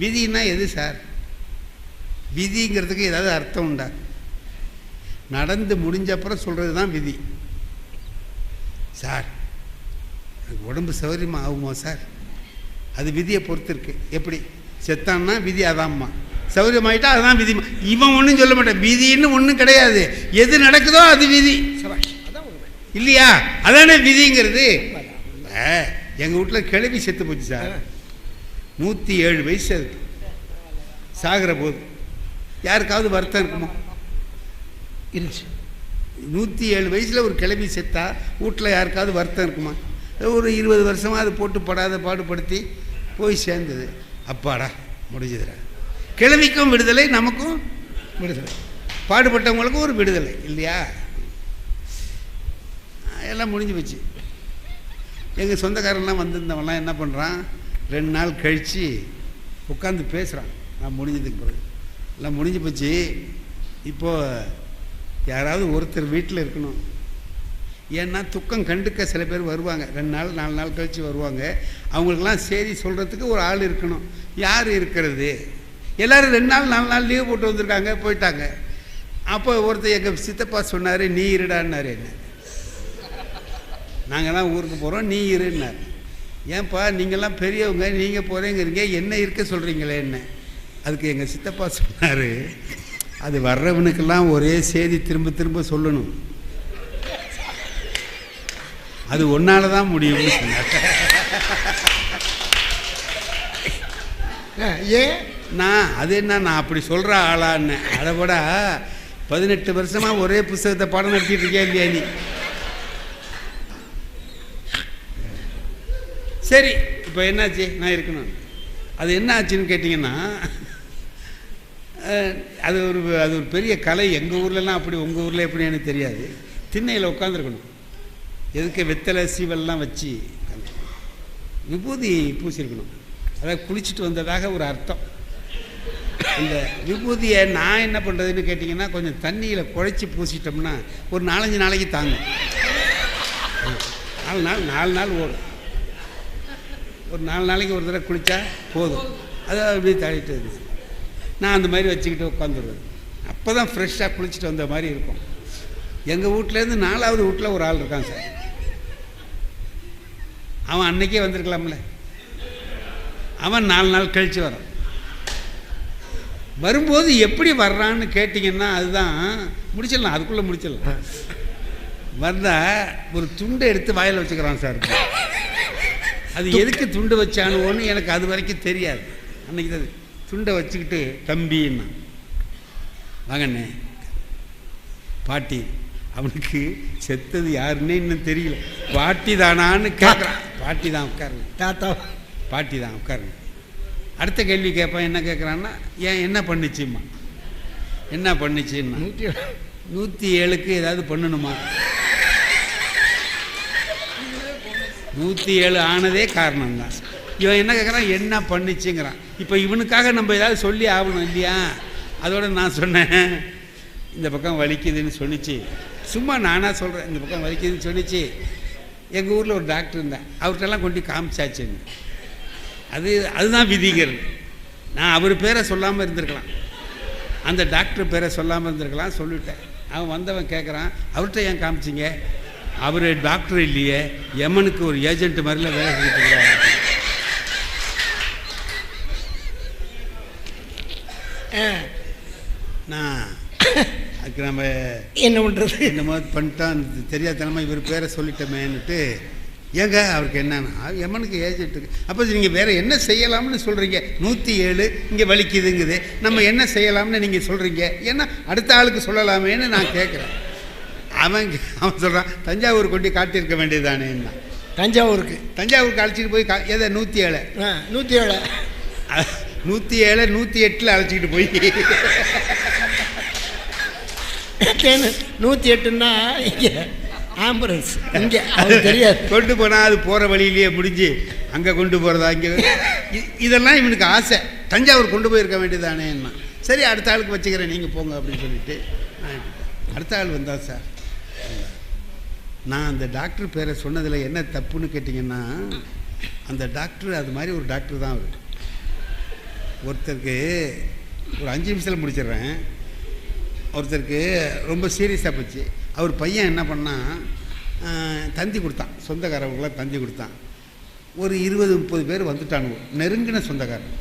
விதின்னா எது சார்? விதிங்கிறதுக்கு ஏதாவது அர்த்தம் உண்டா? நடந்து முடிஞ்ச அப்புறம் சொல்கிறது தான் விதி. சார் எனக்கு உடம்பு சௌகரியமா ஆகுமா சார்? அது விதியை பொறுத்து இருக்கு எப்படி? செத்தான்னா விதி அதாம்மா. சௌகரியமாயிட்டா அதுதான் விதி. இவன் ஒன்றும் சொல்ல மாட்டான். விதின்னு ஒன்றும் கிடையாது. எது நடக்குதோ அது விதி. இல்லையா? அதானே விதிங்கிறது. எங்கள் வீட்டில் கிளவி செத்து போச்சு சார். நூற்றி ஏழு வயசு அதுக்கு சாகிற போது யாருக்காவது வருத்தம் இருக்குமா? இருந்துச்சு. நூற்றி ஏழு வயசில் ஒரு கிளம்பி செத்தா வீட்டில் யாருக்காவது வருத்தம் இருக்குமா? ஒரு இருபது வருஷமாக அது போட்டு படாத பாடுபடுத்தி போய் சேர்ந்தது. அப்பாடா முடிஞ்சதுடா. கிழவிக்கும் விடுதலை நமக்கும் விடுதலை. பாடுபட்டவங்களுக்கும் ஒரு விடுதலை இல்லையா? எல்லாம் முடிஞ்சு போச்சு. எங்கள் சொந்தக்காரன்லாம் வந்திருந்தவன்லாம் என்ன பண்ணுறான் ரெண்டு நாள் கழித்து உட்காந்து பேசுகிறான் நான் முடிஞ்சதுக்கு பிறகு. எல்லாம் முடிஞ்சு போச்சு. இப்போது யாராவது ஒருத்தர் வீட்டில் இருக்கணும். ஏன்னா துக்கம் கண்டுக்க சில பேர் வருவாங்க. ரெண்டு நாள் நாலு நாள் கழித்து வருவாங்க. அவங்களுக்கெல்லாம் சரி சொல்கிறதுக்கு ஒரு ஆள் இருக்கணும். யார் இருக்கிறது? எல்லோரும் ரெண்டு நாள் நாலு நாள் லீவ் போட்டு வந்திருக்காங்க போயிட்டாங்க. அப்போ ஒருத்தர் எங்கள் சித்தப்பா சொன்னார் நீ இருடான்னாரு என்ன? நாங்கள் தான் ஊருக்கு போகிறோம் நீ இருன்னார். ஏன்பா நீங்கள்லாம் பெரியவங்க நீங்கள் போகிறேங்கிறீங்க என்ன இருக்க சொல்கிறீங்களே என்ன? அதுக்கு எங்கள் சித்தப்பா சொன்னார் அது வர்றவனுக்கெல்லாம் ஒரே செய்தி திரும்ப திரும்ப சொல்லணும். அது ஒன்னால தான் முடியும்னு சொன்னார். ஏன்? நான் அது என்ன நான் அப்படி சொல்கிற ஆளான்னு. அதை விட பதினெட்டு வருஷமாக ஒரே புஸ்தகத்தை பாடம் நடத்திட்டு இருக்கேன் இல்லையா நீ? சரி இப்போ என்னாச்சு? நான் இருக்கணும். அது என்ன ஆச்சுன்னு கேட்டிங்கன்னா அது ஒரு அது ஒரு பெரிய கலை. எங்கள் ஊர்லலாம் அப்படி உங்கள் ஊரில் எப்படி எனக்கு தெரியாது. திண்ணையில் உட்காந்துருக்கணும் எதுக்கு வெத்தலை சீவல்லாம் வச்சு விபூதி பூசியிருக்கணும் அதாவது குளிச்சுட்டு வந்ததாக ஒரு அர்த்தம். இந்த விபூதியை நான் என்ன பண்ணுறதுன்னு கேட்டிங்கன்னா கொஞ்சம் தண்ணியில் குழைச்சி பூசிட்டோம்னா ஒரு நாலஞ்சு நாளைக்கு தாங்கும். நாலு நாள் நாலு நாள் ஓடும். ஒரு நாலு நாளைக்கு ஒரு தடவை குளித்தா போதும். அது அப்படியே தள்ளிட்டு இருந்துச்சு. நான் அந்த மாதிரி வச்சுக்கிட்டு உட்காந்துருவேன். அப்போ தான் ஃப்ரெஷ்ஷாக குளிச்சுட்டு வந்த மாதிரி இருக்கும். எங்கள் வீட்லேருந்து நாலாவது வீட்டில் ஒரு ஆள் இருக்கான் சார். அவன் அன்னைக்கே வந்திருக்கலாம்ல. அவன் நாலு நாள் கழித்து வரான். வரும்போது எப்படி வர்றான்னு கேட்டிங்கன்னா அதுதான் முடிச்சிடலாம் அதுக்குள்ளே முடிச்சிடலாம். வந்தால் ஒரு துண்டை எடுத்து வாயில் வச்சுக்கிறான் சார். அது எதுக்கு துண்டு வச்சானுவோன்னு எனக்கு அது வரைக்கும் தெரியாது. அன்னைக்கு தான் துண்டை வச்சுக்கிட்டு தம்பின்னா. வாங்கண்ணே. பாட்டி அவனுக்கு செத்தது யாருன்னே இன்னும் தெரியல. பாட்டி தானான்னு கேட்குறான் பாட்டி தான் உட்காருங்க. தாத்தா. பாட்டி தான் உட்காருங்க. அடுத்த கேள்வி கேட்பான் என்ன கேட்குறான்னா ஏன் என்ன பண்ணுச்சும்மா? என்ன பண்ணுச்சுன்னா நூற்றி நூற்றி ஏழுக்கு ஏதாவது பண்ணணுமா? நூற்றி ஏழு ஆனதே காரணம்தான். இவன் என்ன கேட்குறான் என்ன பண்ணிச்சுங்கிறான். இப்போ இவனுக்காக நம்ம ஏதாவது சொல்லி ஆகணும் இல்லையா? அதோட நான் சொன்னேன். இந்த பக்கம் வலிக்குதுன்னு சொன்னிச்சு. சும்மா நானாக சொல்கிறேன் இந்த பக்கம் வலிக்குதுன்னு சொன்னிச்சு. எங்கள் ஊரில் ஒரு டாக்டர் இருந்தேன். அவர்கிட்டலாம் கொண்டு காமிச்சாச்சுன்னு அது அதுதான் விதிங்கிறது நான் அவர் பேரை சொல்லாமல் இருந்திருக்கலாம். அந்த டாக்டர் பேரை சொல்லாமல் இருந்திருக்கலாம் சொல்லிட்டேன். அவன் வந்தவன் கேட்குறான் அவர்கிட்ட ஏன் காமிச்சிங்க? அவர் டாக்டர் இல்லையே எமனுக்கு ஒரு ஏஜென்ட் மாதிரில வேலை செஞ்சுட்டு நான் அதுக்கு நம்ம என்ன பண்ணுறது என்னமோ பண்ணிட்டான் தெரியாதனமா இவர் பேரை சொல்லிட்டோமேன்னுட்டு ஏங்க அவருக்கு என்னன்னா எமனுக்கு ஏஜென்ட்டுக்கு அப்போ நீங்கள் வேறு என்ன செய்யலாம்னு சொல்கிறீங்க நூற்றி ஏழு இங்கே வலிக்குதுங்குது. நம்ம என்ன செய்யலாம்னு நீங்கள் சொல்கிறீங்க ஏன்னா அடுத்த ஆளுக்கு சொல்லலாமேன்னு நான் கேட்குறேன் அவன் அவன் சொல்கிறான் தஞ்சாவூர் கொண்டு காட்டியிருக்க வேண்டியதானேன்னா தஞ்சாவூருக்கு. தஞ்சாவூருக்கு அழைச்சிட்டு போய் கா எதை? நூற்றி ஏழை. நூற்றி ஏழு. நூற்றி ஏழை நூற்றி எட்டில் அழைச்சிக்கிட்டு போய். தேனு நூற்றி எட்டுன்னா இங்கே ஆம்புலன்ஸ். இங்கே அது தெரியாது. கொண்டு போனால் அது போகிற வழியிலேயே முடிஞ்சு அங்கே கொண்டு போகிறதா இங்கே? இதெல்லாம் இவனுக்கு ஆசை. தஞ்சாவூர் கொண்டு போயிருக்க வேண்டியதானேன்னா சரி அடுத்த ஆளுக்கு வச்சுக்கிறேன் நீங்கள் போங்க அப்படின்னு சொல்லிட்டு. அடுத்த ஆள் வந்தா சார். நான் அந்த டாக்டர் பேரை சொன்னதில் என்ன தப்புன்னு கேட்டிங்கன்னா அந்த டாக்டர் அது மாதிரி ஒரு டாக்டர் தான் அவர். ஒருத்தருக்கு ஒரு அஞ்சு நிமிஷத்தில் முடிச்சிடுறேன். ஒருத்தருக்கு ரொம்ப சீரியஸாக போச்சு. அவர் பையன் என்ன பண்ணால் தந்தி கொடுத்தான். சொந்தக்காரவங்களாம் தந்தி கொடுத்தான். ஒரு இருபது முப்பது பேர் வந்துட்டானுங்க. நெருங்கின சொந்தக்காரன்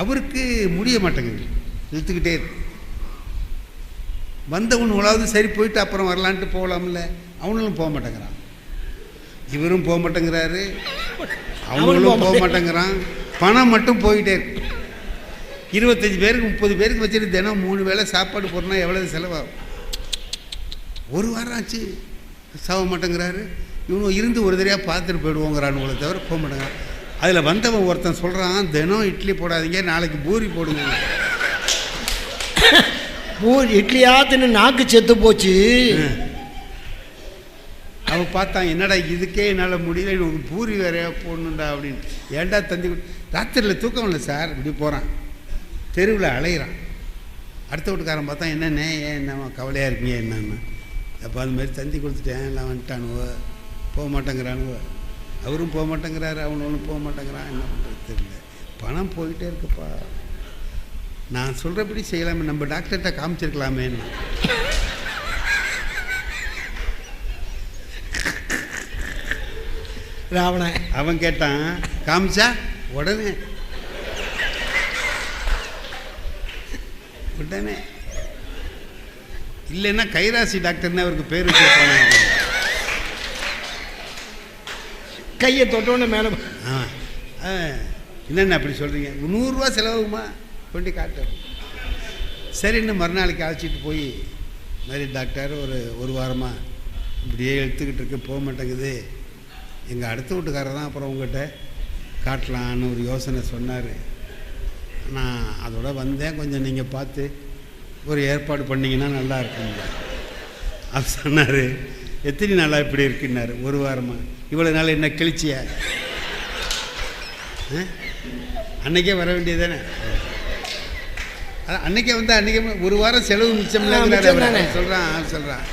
அவருக்கு முடிய மாட்டேங்குது. இழுத்துக்கிட்டே இருக்கு. வந்தவனுங்களாவது சரி போயிட்டு அப்புறம் வரலான்ட்டு போகலாம்ல. அவனும் போக மாட்டேங்கிறான். இவரும் போக மாட்டேங்கிறாரு. அவங்களும் போக மாட்டேங்கிறான். பணம் மட்டும் போயிட்டே இருக்கு. இருபத்தஞ்சி பேருக்கு முப்பது பேருக்கு வச்சுட்டு தினம் மூணு வேளை சாப்பாடு போடுறனா எவ்வளவு செலவாகும்? ஒரு வாரம் ஆச்சு. சாக மாட்டேங்கிறாரு. இவங்க இருந்து ஒரு தடவையாக பார்த்துட்டு போயிடுவோங்கிறானுங்களை தவிர போக மாட்டேங்கிறான். அதில் வந்தவன் ஒருத்தன் சொல்கிறான் தினம் இட்லி போடாதீங்க நாளைக்கு பூரி போடுங்க. பூ இட்லியா தின்னு நாக்கு செத்து போச்சு. அவன் பார்த்தான் என்னடா இதுக்கே என்னால் முடியல உனக்கு பூரி வேறையா போடணுண்டா அப்படின்னு. ஏன்டா தந்தி கொடு- ராத்திரியில் தூக்கம் இல்லை சார். இப்படி போகிறான் தெருவில் அலையிறான். அடுத்த வீட்டுக்காரன் பார்த்தா என்னண்ணே ஏன் என்ன கவலையாக இருக்கீங்க என்னன்னு? அப்போ அது மாதிரி தந்தி கொடுத்துட்டேன் எல்லாம் வந்துட்டானுவோ. போக மாட்டேங்கிறானுவோ. அவரும் போக மாட்டேங்கிறாரு அவனு ஒன்றும் போக மாட்டேங்கிறான் என்ன பண்ணுறது தெரியல. பணம் போயிட்டே இருக்குப்பா. நான் சொல்கிறபடி செய்யலாமே நம்ம டாக்டர்கிட்ட காமிச்சிருக்கலாமேன்னு. ராவணன் அவன் கேட்டான் காமிச்சா? உடனே. உடனே. இல்லைன்னா கைராசி டாக்டர்னு அவருக்கு பேர் வச்சிருப்பானே கையை தொட்டோன்னு மேலே ஆ. ஆ, என்னென்ன அப்படி சொல்கிறீங்க நூறுரூவா செலவுமா கொண்டு காட்டு சரின்னு மறுநாளைக்கு அழைச்சிட்டு போய் மாதிரி டாக்டர் ஒரு ஒரு வாரமாக இப்படியே எடுத்துக்கிட்டு இருக்கு போக மாட்டேங்குது. எங்கள் அடுத்த வீட்டுக்காரர் தான் அப்புறம் உங்கள்கிட்ட காட்டலான்னு ஒரு யோசனை சொன்னார். நான் அதோட வந்தேன். கொஞ்சம் நீங்கள் பார்த்து ஒரு ஏற்பாடு பண்ணிங்கன்னா நல்லா இருக்குங்க அவர் சொன்னார் எத்தனை நாளாக இப்படி இருக்குன்னாரு? ஒரு வாரமாக இவ்வளோ நாள் என்ன கிழிச்சியா? அன்றைக்கே அன்னைக்கே வர வேண்டியது தானே? அன்னைக்கே வந்து அன்னைக்கே ஒரு வாரம் செலவு மிச்சம். சொல்கிறான் சொல்கிறான்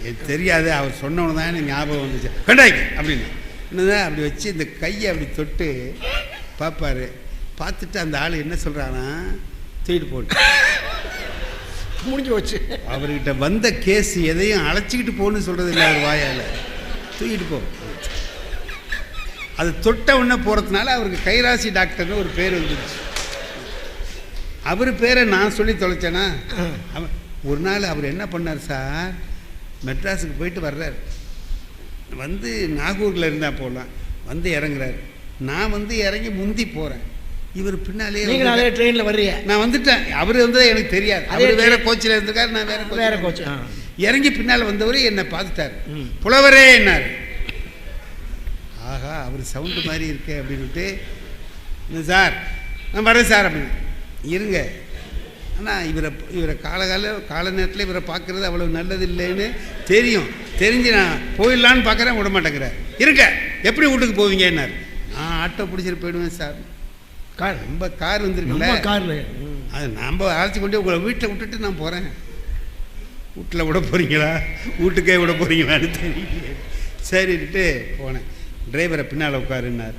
எனக்கு தெரியாது அவர் சொன்னவனு தான் எனக்கு ஞாபகம் வந்துச்சு. கண்டாய்க்கு அப்படின்னு. என்னதான் அப்படி வச்சு இந்த கையை அப்படி தொட்டு பார்ப்பாரு. பார்த்துட்டு அந்த ஆள் என்ன சொல்கிறானா தூக்கிட்டு போட்டு முடிஞ்சு போச்சு. அவர்கிட்ட வந்த கேஸ் எதையும் அழைச்சிக்கிட்டு போன்னு சொல்கிறது இல்லை அவர் வாயால். தூக்கிட்டு போ. அது தொட்ட உடனே போகிறதுனால அவருக்கு கைராசி டாக்டர்னு ஒரு பேர் வந்துருச்சு. அவர் பேரை நான் சொல்லி தொலைச்சேனா? ஒரு நாள் அவர் என்ன பண்ணார் சார்? மெட்ராஸுக்கு போயிட்டு வர்றார். வந்து நாகூரில் இருந்தால் போகலாம் வந்து இறங்குறாரு. நான் வந்து இறங்கி முந்தி போகிறேன் இவர் பின்னாலே நீங்கள் அதே ட்ரெயினில் வர்றீங்க. நான் வந்துட்டேன். அவர் வந்தது எனக்கு தெரியாது. அவர் வேற கோச்சில் இருந்திருக்காரு நான் வேற வேற. கோச் இறங்கி பின்னால் வந்தவர் என்னை பார்த்துட்டாரு. புலவரே என்னார். ஆஹா அவர் சவுண்டு மாதிரி இருக்கே அப்படின்னுட்டு. "இந்த சார் நான் வரேன் சார் அப்படின்னு. இருங்க. ஆனால் இவரை இவரை காலகால கால நேரத்தில் இவரை பார்க்குறது அவ்வளோ நல்லது இல்லைன்னு தெரியும். தெரிஞ்சு நான் போயிடலான்னு பார்க்குறேன் விட மாட்டேங்கிறார். இருங்க. எப்படி வீட்டுக்கு போவீங்கன்னார். நான் ஆட்டோ பிடிச்சிட்டு போயிடுவேன் சார். கார் ரொம்ப கார் வந்துருக்குல்ல. காரில். அது நம்ம அழைச்சி கொண்டு உங்களை வீட்டில் விட்டுட்டு நான் போகிறேன் வீட்டில் விட போகிறீங்களா வீட்டுக்கே விட போகிறீங்களான்னு தெரியல சரின்ட்டு போனேன். டிரைவரை பின்னால் உட்காருன்னார்.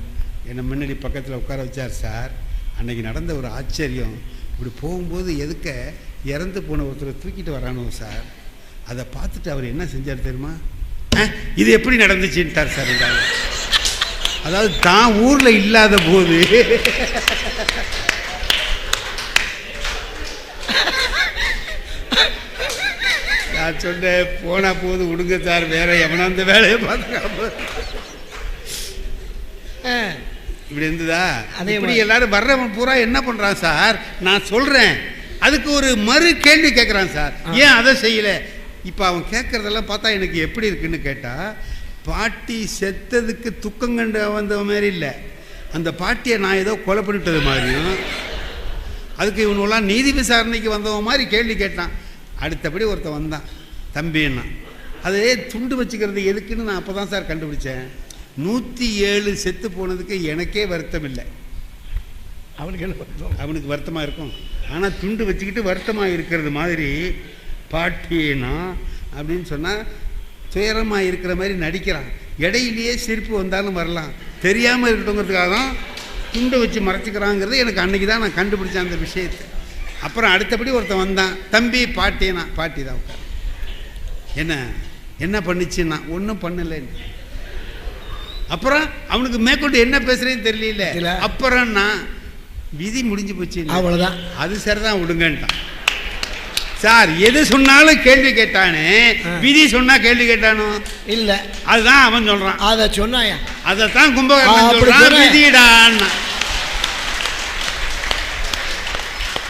என்னை முன்னாடி பக்கத்தில் உட்கார வச்சார் சார். அன்றைக்கி நடந்த ஒரு ஆச்சரியம். இப்படி போகும்போது எதுக்க இறந்து போன ஒருத்தரை தூக்கிட்டு வரானோ சார். அதை பார்த்துட்டு அவர் என்ன செஞ்சார் தெரியுமா? இது எப்படி நடந்துச்சுன்ட்டார் சார் இந்த அதாவது தான் ஊரில் இல்லாத போது. நான் சொன்னேன் போனா போது விடுங்க சார் வேற எவனா அந்த வேலையை பார்த்துக்காம இப்படி இருந்ததா? அதே இப்படி. எல்லாரும் வர்றவன் பூரா என்ன பண்றான் சார்? நான் சொல்றேன். அதுக்கு ஒரு மறு கேள்வி கேட்குறான் சார். ஏன் அதை செய்யல? இப்போ அவன் கேட்கறதெல்லாம் பார்த்தா எனக்கு எப்படி இருக்குன்னு கேட்டா பாட்டி செத்ததுக்கு துக்கம் கண்டு வந்த மாதிரி இல்லை. அந்த பாட்டியை நான் ஏதோ கொலை பண்ணிட்டது மாதிரியும் அதுக்கு இவனுலாம் நீதி விசாரணைக்கு வந்தவன் மாதிரி கேள்வி கேட்டான். அடுத்தபடி ஒருத்தன் வந்தான். தம்பின்னா. அதே துண்டு வச்சுக்கிறது எதுக்குன்னு நான் அப்போ தான் சார் கண்டுபிடிச்சேன். நூற்றி ஏழு செத்து போனதுக்கு எனக்கே வருத்தம் இல்லை. அவனுக்கு என்ன அவனுக்கு வருத்தமாக இருக்கும். ஆனால் துண்டு வச்சுக்கிட்டு வருத்தமாக இருக்கிறது மாதிரி பாட்டினா அப்படின்னு சொன்னால் துயரமாக இருக்கிற மாதிரி நடிக்கிறான். இடையிலேயே சிரிப்பு வந்தாலும் வரலாம். தெரியாமல் இருக்கட்டுங்கிறதுக்காக தான் துண்டை வச்சு மறைச்சிக்கிறாங்கிறது எனக்கு அன்னைக்கு தான் நான் கண்டுபிடிச்சேன் அந்த விஷயத்தை. அப்புறம் அடுத்தபடி ஒருத்தன் வந்தான். தம்பி பாட்டினா பாட்டி தான் உட்கார். என்ன? என்ன பண்ணுச்சுன்னா ஒன்றும் பண்ணலைன்னு. அப்புறம் அவனுக்கு மேற்கொண்டு என்ன பேசுறேன்னு தெரியல. தெரியல. அப்புறம் நான் விதி முடிஞ்சு போச்சு. அவ்வளோதான் அது சரிதான் விடுங்கன்ட்டான். சார் எது சொன்னாலும் கேள்வி கேட்டானே. விதி சொன்னா கேள்வி கேட்டானோ? இல்லை. அதுதான் அவன் சொல்றான். அதை சொன்னாயா? அதைத்தான் அப்படி சொல்றான். விதிடான்னா.